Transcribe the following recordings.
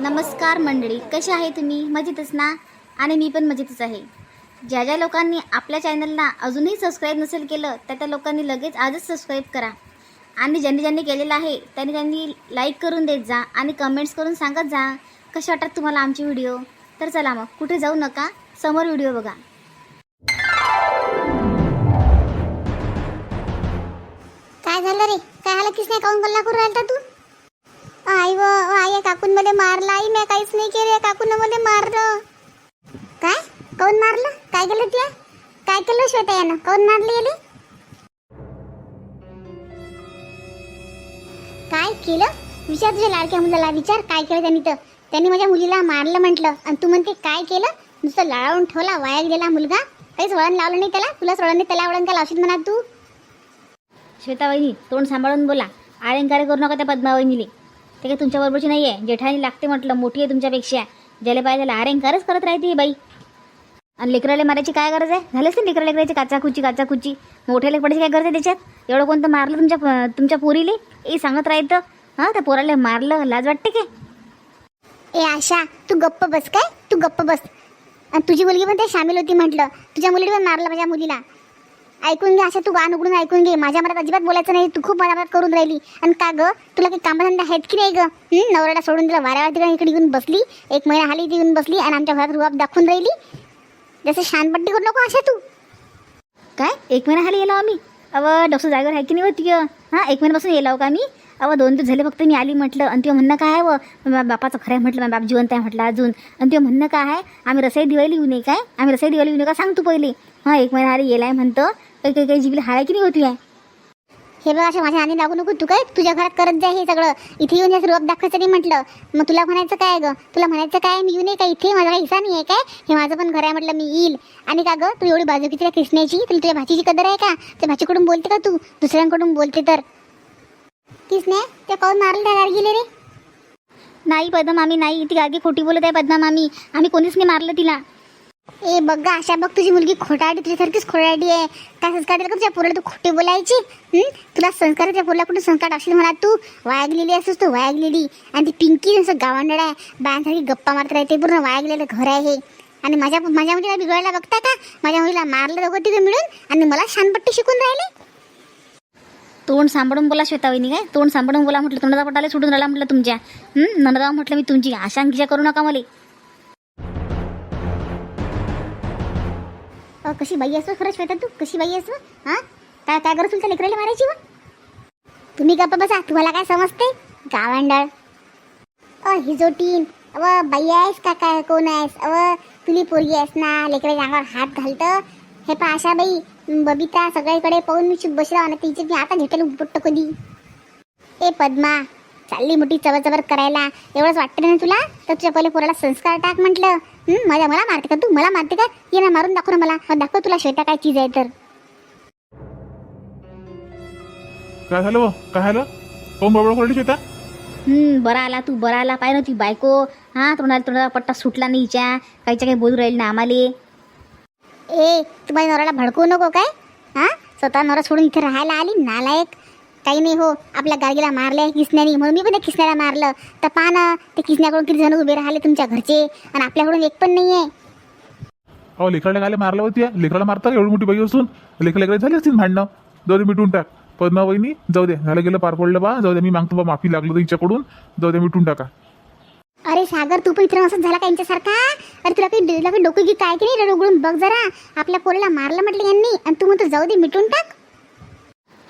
नमस्कार मंडळी कसे आहे तुम्ही? मजेतच ना? आणि मी पण मजेतच आहे. ज्या ज्या लोकांनी आपल्या चॅनलला अजूनही सबस्क्राईब नसेल केलं त्या त्या लोकांनी लगेच आजच सबस्क्राईब करा. आणि ज्यांनी ज्यांनी केलेलं आहे त्यांनी त्यांनी लाईक करून देत जा आणि कमेंट्स करून सांगत जा कसे वाटतात तुम्हाला आमचे व्हिडिओ तर चला मग कुठे जाऊ नका समोर व्हिडिओ बघा. काय झालं रे? काय झालं? किस नाही काऊन गल्ला करून राहिला तू? आई व आई काकून मध्ये मारला. आई मी काहीच नाही केले. काकून मध्ये मारलं. काय? काऊन मारलं? काय केलं त्या? काय केलं श्वेता यानं काऊन मारली गेली काय केलं? विचार तुझ्या लाडक्या मुलाला. विचार काय केलं त्यांनी तर. त्यांनी माझ्या मुलीला मारलं म्हटलं. आणि तू म्हणते काय केलं? नुसतं लाळून ठेवला वाया गेला मुलगा. काहीच वळण लावलं नाही त्याला. तुला वळण नाही त्याला वळण काय लावशील म्हणा तू. श्वेता वहिनी तोंड सांभाळून बोला. आळंकार करू नका त्या पद्मा ते काही तुमच्याबरोबरची नाही आहे जेठाणी लागते म्हटलं मोठी आहे तुमच्यापेक्षा. ज्याला पाहिजे त्याला आरेंकारच करत राहते ही बाई. आणि लेकराला मारायची काय गरज आहे? झालेच ना लेकरा लेकराची काचाकुची काचाकुची. मोठ्या लेकराची काय गरज आहे त्याच्यात? एवढं कोणतं मारलं तुमच्या तुमच्या पोरीले? ए सांगत राहतं हां त्या पोराला मारलं लाज वाटते काय ए आशा तू गप्प बस काय? तू गप्प बस. आणि तुझी मुलगी पण ते सामील होती म्हटलं. तुझ्या मुलीने पण मारलं माझ्या मुलीला. ऐकून घे अशा तू गाण उघडून ऐकून घे. माझ्या मनात अजिबात बोलायचं नाही. तू खूप माझ्या मनात करून राहिली. आणि का ग? तुला काही कामधंदा आहेत की नाही ग? नवऱ्याला सोडून दिलं. वाऱ्यावर तिकडे इकडे येऊन बसली. एक महिना हाली ती येऊन बसली आणि आमच्या घरात रुबाब दाखवून राहिली. जसं शानपट्टी करू नको अशा तू. काय? एक महिना हाली येलो आम्ही? अव डॉक्टर जागेवर आहे की नाही होती हां एक महिन्यापासून येलो का मी अव दोन दिवस झाले फक्त मी आली म्हटलं. आणि ते म्हणणं काय आहे व? बापाचं खरं आहे म्हटलं. माझ्या बाप जिवंत आहे म्हटलं अजून. आणि ते म्हणणं काय आहे? आम्ही रसाई दिवाळी येऊ नये काय? आम्ही रसाई दिवाळी येऊ नये का? सांग तू पहिले. हां एक महिना आली येलाय म्हणतं. काही काही काही जीबीला हाय की नाही होती आहे हे बघ अशा माझ्या आधी लागू नको तू काय? तुझ्या घरात करत जाय हे सगळं. इथे येऊन याचं रुबाब दाखवायचं नाही म्हटलं. मग तुला म्हणायचं काय ग? तुला म्हणायचं काय? मी येऊ नये का इथे? माझा काही हिस्सा नाही आहे काय? हे माझं पण घर आहे म्हटलं मी येईल. आणि का ग? तू एवढी बाजू किती कृष्णाची? तुला तुझ्या भाचीची कदर आहे का? त्या भाचीकडून बोलते का तू? दुसऱ्यांकडून बोलते तर. किसने त्या काऊन मारलं त्या गाडी गेले रे? नाही पद्मा मामी नाही. ती गागी खोटी बोलत आहे पद्मा मामी आम्ही कोणीच नाही मारलं तिला. ए बघ अशा आशा बघ तुझी मुलगी खोटाडी तुझ्यासारखीच खोटाडी आहे. काय संस्कार दिला का तुझ्या पोराला तू खोटी बोलायची? हं? तुला संस्कार त्या पोराला कुठे संस्कार असेल म्हणा तू? वागलेली गेलेली असतोस तू वाया आणि ती पिंकी जसं गावांडळ आहे बायांसारखी गप्पा मारत राहते पूर्ण वाया घर आहे हे. आणि माझ्या माझ्या मुलीला बिघडायला बघता का? माझ्या मुलीला मारलं दोघं तिघं मिळून आणि मला शानपट्टी शिकून राहिले. तोंड सांभाळून बोला श्वेता वहिनी काय? तोंड सांभाळून बोला म्हटलं तोंडाचा पटाला सोडून राहिला म्हटलं तुमच्या. हं? नंदराव म्हटलं मी तुमची आशा करू नका मला. कशी बाई असं? खरंच श्वेता तू? कशी बाई असं? हा? काय काय करत तुमच्या लेकराला मारायची मग? तुम्ही गप्पा बसा. तुम्हाला काय समजते? गावांडळ. अ हिजोटीन अव बाई आहेस का? काय कोण आहेस? अव तुली पोरगी आहेस ना? लेकराच्या अंगावर हात घालतं. हे पहा आशा बाई. बबिता सगळीकडे पाहून मी चुप बसला आणि तिचे मी आता झेटेल उपटतो कधी ए पद्मा. चालली मोठी चबर चबर करायला. एवढंच वाटतं ना तुला? तर तुझ्या पहिले पोराला संस्कार टाक म्हटलं. हं, माझ्या मला मारते का? तू मला मारते का? ये ना मारून दाखव ना मला. मग दाखव तुला श्वेता काय चीज आहे तर. काय झालं व? काय झालं? कोण बरोबर करली शेता हं, बरा आला तू बरा आला. पाय ना ती बायको. हां तोंडाला तोंडाला पट्टा सुटला नाही हिच्या. काहीच्या काही बोलू राहील ना आम्हाले. ए तू माझ्या नवऱ्याला भडकवू नको काय? हा? स्वतः नवरा सोडून इथे राहायला आली नालायक. काही नाही हो आपल्या गाडीला मारले किसण्यानी म्हणून मी पण त्या किसण्याला मारलं. तर पहा ना ते किसण्याकडून किती जण उभे राहिले तुमच्या घरचे आणि आपल्याकडून एक पण नाही आहे अहो लेकराला गायला मारलं होती? लेकराला मारतात एवढी मोठी बाई असून. लेकर लेकरा झाली असतील भांडणं? जाऊ दे मिटून टाक. पद्मा वहिनी जाऊ दे. झालं गेलं पार पडलं बा. जाऊ दे मी मागतो बा माफी लागलो तर हिच्याकडून. जाऊ दे मिटून टाका. अरे सागर तू पण इथं असंच झाला का यांच्यासारखा? अरे तुला काही तुला काही डोकं की काय की नाही? उघडून बघ जरा. आपल्या पोरीला मारलं म्हटलं यांनी. आणि तू म्हणतो जाऊ दे मिटून टाक.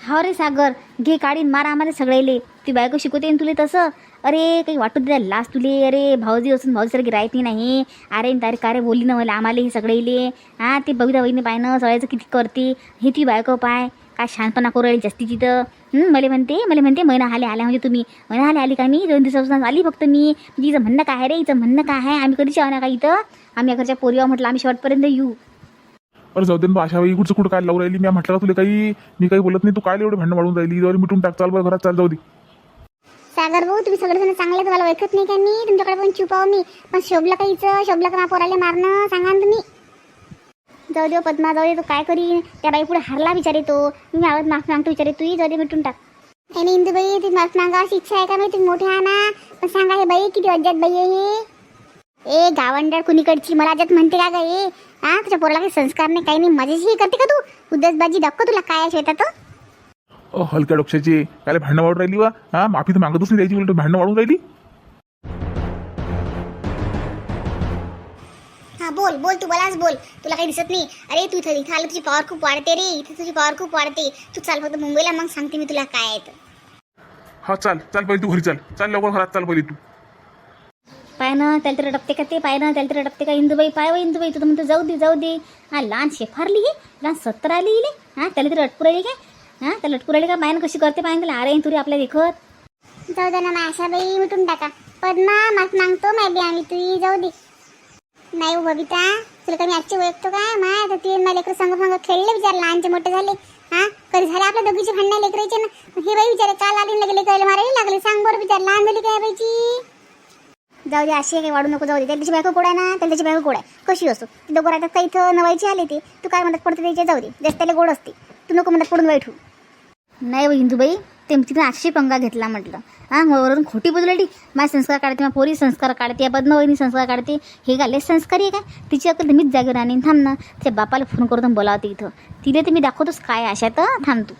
हा रे सागर घे काढीन मारा आम्हाला सगळेले ती बायको शिकवते ना तुले तसं? अरे काही वाटू दे लास तुले? अरे भाऊजी असून भाऊजीसारखी राहती नाही. अरे न का रे बोलली ना मला आम्हाला हे सगळेले. हां ते बबिता बहिणी पाय ना सगळ्याचं किती करते. हे ती बायको पाय. काय शहाणपणा करू राहिली जास्ती तिथं मला म्हणते मला म्हणते महिना हाले आल्या म्हणजे तुम्ही. महिना आले आली का मी? दोन दिवसापासून आली फक्त मी. म्हणजे म्हणणं काय आहे रे? हिचं म्हणणं काय आहे? आम्ही कधीच कधी ना का इथं? आम्ही घरच्या पोरीवा म्हटलं आम्ही शेवटपर्यंत येऊ. अरे जाऊ दे ना अशा वेळी कुठचं कुठं काय लावून राहिली? मी म्हटलं का तुला काही मी काही बोलत नाही तू काय एवढं भांडण वाढून राहिली? जाऊ मिटून टाक चाल बरं घरात चाल जाऊ दे. सागर भाऊ तुम्ही सगळेजण चांगले तुम्हाला ओळखत नाही का मी तुमच्याकडे पण चुपाव मी. पण शोभला काहीच शोभला का पोराले मारणं? सांगा ना तुम्ही. जाऊ दे हो, पद्मा जाऊ दे तू काय करी त्या बाई पुढे हारला विचारे तो. मी आवाज माफ मागतो विचारे तूही जाऊ दे मिटून टाक. काही नाही इंदूबाई तुम्ही माफ मागा अशी इच्छा आहे का मी तुम्ही मोठे आहे ना. पण सांगा हे बाई किती अज्जात बाई आहे हे. ए गावंडर कुणीकडची? मला अज्जात म्हणते का ग हे तुझ्या पोराला काही संस्कार नाही काही नाही मजेशी करते का तू? उद्यासबाजी दाखव तुला काय आहे श्वेता तो अ हलक्या डोक्षाची काय भांडणं वाढून राहिली वा हा माफी तर मागतच नाही द्यायची उलट भांडणं वाढून राहिली. हा बोल बोल तू मलाच बोल. तुला काही दिसत नाही. अरे तू इथं इथं आलं तुझी पॉवर खूप वाढते रे. इथे तुझी पॉवर खूप वाढते. तू चाल फक्त मुंबईला मग सांगते मी तुला काय आहे तर. हा चाल चाल पहिले तू घरी चाल. चाल लवकर घरात चाल पहिले तू. पाय ना त्याला तर डपते का ते पाय ना त्याला तर डपते का इंदुबाई पाय व इंदुबाई तू म्हणतो जाऊ दे जाऊ दे. हा लहान शेफारली ही लहान सत्तर आली इले हा त्याला तर अटकू राहिली काय? हा त्याला अटकू राहिली का? पायनं कशी करते पायन? ना त्याला अरे तुरी आपल्या देखत. जाऊ दे ना मग बाई मिटून टाका. पद्मा मात मागतो माय बी आम्ही तुझी जाऊ दे. नाही हो बबिता तुला कमी आजची ओळखतो का माय तर ते मला लेकर संग संग खेळले विचार लहानचे मोठे झाले. हा कधी झाले आपल्या दोघीचे भांडणं लेकरायचे ना? हे बाई विचारे काल आली लगे लेकर मारायला लागले. सांग बरं विचार लहान झाली काय बाईची? जाऊ दे अशी काही वाढू नको जाऊ दे. त्याची बायको कोड आहे ना त्याला त्याची बायको कोड आहे. कशी असो? ते दोघं राहतात काही इथं नवायची आले ते तू काय म्हणतात पडते त्याच्या जाऊ दे. जास्त त्याला गोड असते. तू नको म्हणतात पडून वाईट होऊ नाही हो इंदुबाई ते तिने आठशे पंगा घेतला म्हटलं. हां वरून खोटी बदलली माझे संस्कार काढते मग पोरी संस्कार काढते या बदनवहिनी संस्कार काढते. हे का लय आहे काय? तिची अकल मीच जागेवर आणि थांब ना. त्या बापाला फोन करून बोलावते इथं. तिला ते मी दाखवतोच काय आशा तर थांब तू.